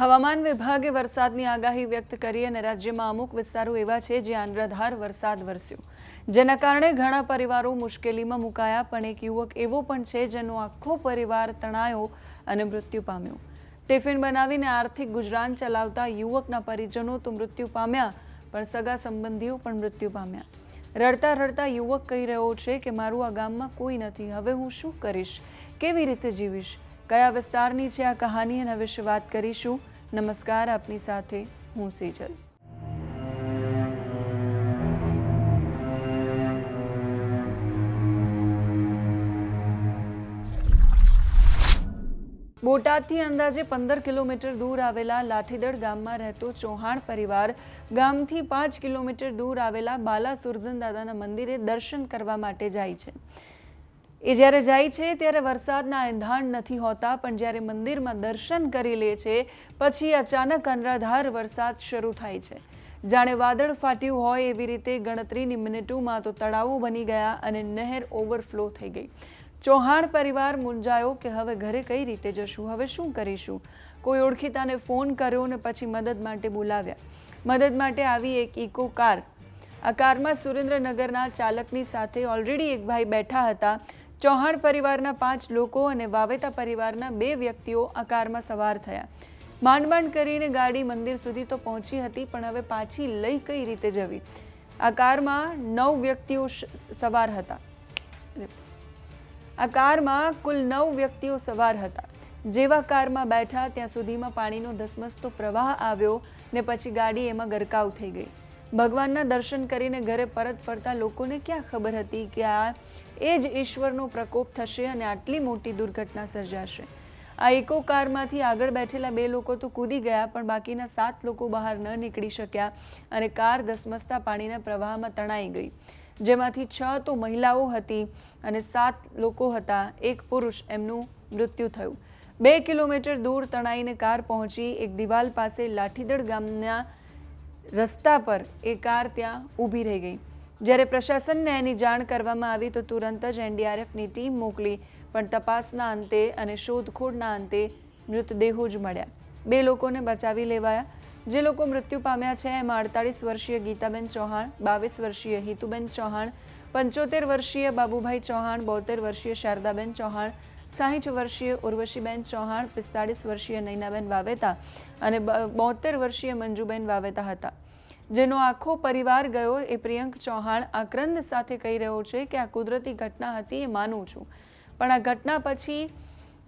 હવામાન વિભાગે વરસાદની આગાહી વ્યક્ત કરી અને રાજ્યમાં અમુક વિસ્તારો એવા છે જ્યાં અનરાધાર વરસાદ વરસ્યો. જેના કારણે ઘણા પરિવારો મુશ્કેલીમાં મુકાયા, પણ એક યુવક એવો પણ છે જેનો આખો પરિવાર તણાયો અને મૃત્યુ પામ્યો. ટિફિન બનાવીને આર્થિક ગુજરાન ચલાવતા યુવકના પરિજનો તો મૃત્યુ પામ્યા, પણ સગા સંબંધીઓ પણ મૃત્યુ પામ્યા. રડતા રડતા યુવક કહી રહ્યો છે કે, મારું આ ગામમાં કોઈ નથી. હવે હું શું કરીશ? કેવી રીતે જીવીશ? કયા વિસ્તારની છે આ કહાની? એના વિશે વાત કરીશું. નમસ્કાર, આપની સાથે હું સેજલ. બોટાદથી અંદાજે પંદર કિલોમીટર દૂર આવેલા લાઠીદળ ગામમાં રહેતો ચૌહાણ પરિવાર ગામથી પાંચ કિલોમીટર દૂર આવેલા બાલા સુરજન દાદાના મંદિરે દર્શન કરવા માટે જાય છે. એ જ્યારે જાય છે, ત્યારે વરસાદના એંધાણ નથી હોતા, પણ જ્યારે મંદિરમાં દર્શન કરી લે છે, પછી અચાનક અનરાધાર વરસાદ શરૂ થાય છે. જાણે વાદળ ફાટ્યું હોય એવી રીતે ગણતરીની મિનિટોમાં તો તળાવો બની ગયા અને નહેર ઓવરફ્લો થઈ ગઈ. ચૌહાણ પરિવાર મૂંઝાયો કે હવે ઘરે કઈ રીતે જશું, હવે શું કરીશું? કોઈ ઓળખીતાને ફોન કર્યો ને પછી મદદ માટે બોલાવ્યા. મદદ માટે આવી એક ઇકો કાર. આ કારમાં સુરેન્દ્રનગરના ચાલકની સાથે ઓલરેડી એક ભાઈ બેઠા હતા. ચૌહાણ પરિવારના પાંચ લોકો અને વાવેતા પરિવારના બે વ્યક્તિઓ આ કારમાં સવાર થયા. માંડ માંડ કરીને ગાડી મંદિર સુધી તો પહોંચી હતી, પણ હવે પાછી લઈ કઈ રીતે જવી? આ કારમાં નવ વ્યક્તિઓ સવાર હતા. આ કારમાં કુલ નવ વ્યક્તિઓ સવાર હતા. જેવા કારમાં બેઠા ત્યાં સુધીમાં પાણીનો ધસમસતો પ્રવાહ આવ્યો ને પછી ગાડી એમાં ગરકાવ થઈ ગઈ. ભગવાનના દર્શન કરીને ઘરે પરત ફરતા લોકોને ક્યાં ખબર હતી કે આ એ જ ઈશ્વરનો પ્રકોપ થશે અને આટલી મોટી દુર્ઘટના સર્જાશે? આ ઇકો કારમાંથી આગળ બેઠેલા બે લોકો તો કૂદી ગયા, પણ બાકીના સાત લોકો બહાર ન નીકળી શક્યા અને કાર ધસમસતા પાણીના પ્રવાહમાં તણાઈ ગઈ. જેમાંથી છ તો મહિલાઓ હતી અને સાત લોકો હતા. એક પુરુષ, એમનું મૃત્યુ થયું. બે કિલોમીટર દૂર તણાઈને કાર પહોંચી એક દિવાલ પાસે લાઠીદળ ગામના રસ્તા પર એ કાર ત્યાં ઊભી રહી ગઈ. જ્યારે પ્રશાસનને એની જાણ કરવામાં આવી તો તુરંત જ એનડીઆરએફની ટીમ મોકલી, પણ તપાસના અંતે અને શોધખોળના અંતે મૃતદેહો જ મળ્યા. બે લોકોને બચાવી લેવાયા. જે લોકો મૃત્યુ પામ્યા છે એમાં અડતાળીસ વર્ષીય ગીતાબેન ચૌહાણ, બાવીસ વર્ષીય હિતુબેન ચૌહાણ, પંચોતેર વર્ષીય બાબુભાઈ ચૌહાણ, બોતેર વર્ષીય શારદાબેન ચૌહાણ, સાહીઠ વર્ષીય ઉર્વશીબેન ચૌહાણ, પિસ્તાળીસ વર્ષીય નૈનાબેન વાવેતા અને બોતેર વર્ષીય મંજુબેન વાવેતા હતા. જેનો આખો પરિવાર ગયો એ પ્રિયંક ચૌહાણ આક્રંદ સાથે કહી રહ્યો છે કે આ કુદરતી ઘટના હતી એ માનું છું. પણ આ ઘટના પછી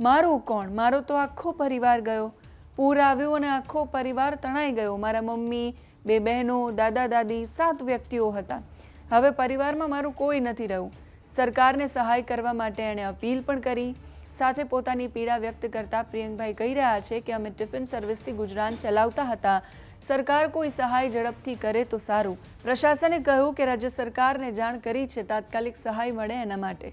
મારું કોણ? મારો તો આખો પરિવાર ગયો. પૂર આવ્યું અને આખો પરિવાર તણાઈ ગયો. મારા મમ્મી, બે બહેનો, દાદા, દાદી, સાત વ્યક્તિઓ હતા. હવે પરિવારમાં મારું કોઈ નથી રહ્યું. સરકારને સહાય કરવા માટે એણે અપીલ પણ કરી. સાથે પોતાની પીડા વ્યક્ત કરતા પ્રિયંકભાઈ કહી રહ્યા છે કે અમે ટિફિન સર્વિસથી ગુજરાન ચલાવતા હતા. સરકાર કોઈ સહાય ઝડપથી કરે તો સારું. પ્રશાસને કહ્યું કે રાજ્ય સરકારને જાણ કરી છે, તાત્કાલિક સહાય મળે એના માટે.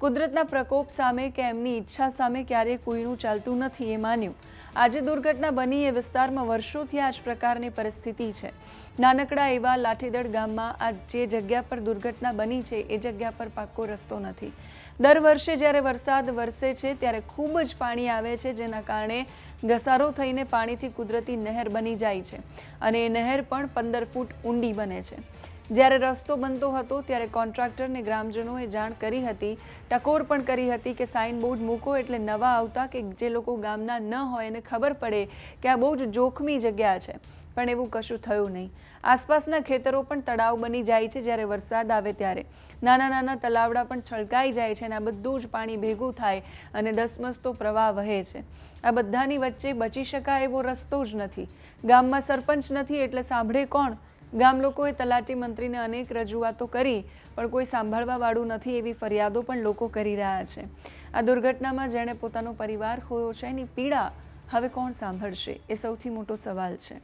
કુદરતના પ્રકોપ સામે કે એમની ઈચ્છા સામે ક્યારેય કોઈનું ચાલતું નથી એ માન્યું. આજે દુર્ઘટના બની એ વિસ્તારમાં વર્ષોથી આ જ પ્રકારની પરિસ્થિતિ છે. નાનકડા એવા લાઠીદળ ગામમાં આ જે જગ્યા પર દુર્ઘટના બની છે, એ જગ્યા પર પાક્કો રસ્તો નથી. દર વર્ષે જ્યારે વરસાદ વરસે છે, ત્યારે ખૂબ જ પાણી આવે છે, જેના કારણે ઘસારો થઈને પાણીથી કુદરતી નહેર બની જાય છે. અને એ નહેર પણ પંદર ફૂટ ઊંડી બને છે. જ્યારે રસ્તો બનતો હતો ત્યારે કોન્ટ્રાક્ટરને ગ્રામજનોએ જાણ કરી હતી, ટકોર પણ કરી હતી કે સાઇન બોર્ડ મૂકો એટલે નવા આવતા કે જે લોકો ગામના ન હોય એને ખબર પડે કે આ બહુ જ જોખમી જગ્યા છે. પણ એવું કશું થયું નહીં. આસપાસના ખેતરો પણ તળાવ બની જાય છે જ્યારે વરસાદ આવે ત્યારે. નાના નાના તલાવડા પણ છલકાઈ જાય છે અને આ બધું જ પાણી ભેગું થાય અને ધસમસતો પ્રવાહ વહે છે. આ બધાની વચ્ચે બચી શકાય એવો રસ્તો જ નથી. ગામમાં સરપંચ નથી એટલે સાંભળે કોણ? ગામ લોકોએ તલાટી મંત્રીને અનેક રજૂઆતો કરી, પણ કોઈ સાંભળવાવાળું નથી એવી ફરિયાદો પણ લોકો કરી રહ્યા છે. આ દુર્ઘટનામાં જેણે પોતાનો પરિવાર ખોયો છે, એની પીડા હવે કોણ સાંભળશે? એ સૌથી મોટો સવાલ છે.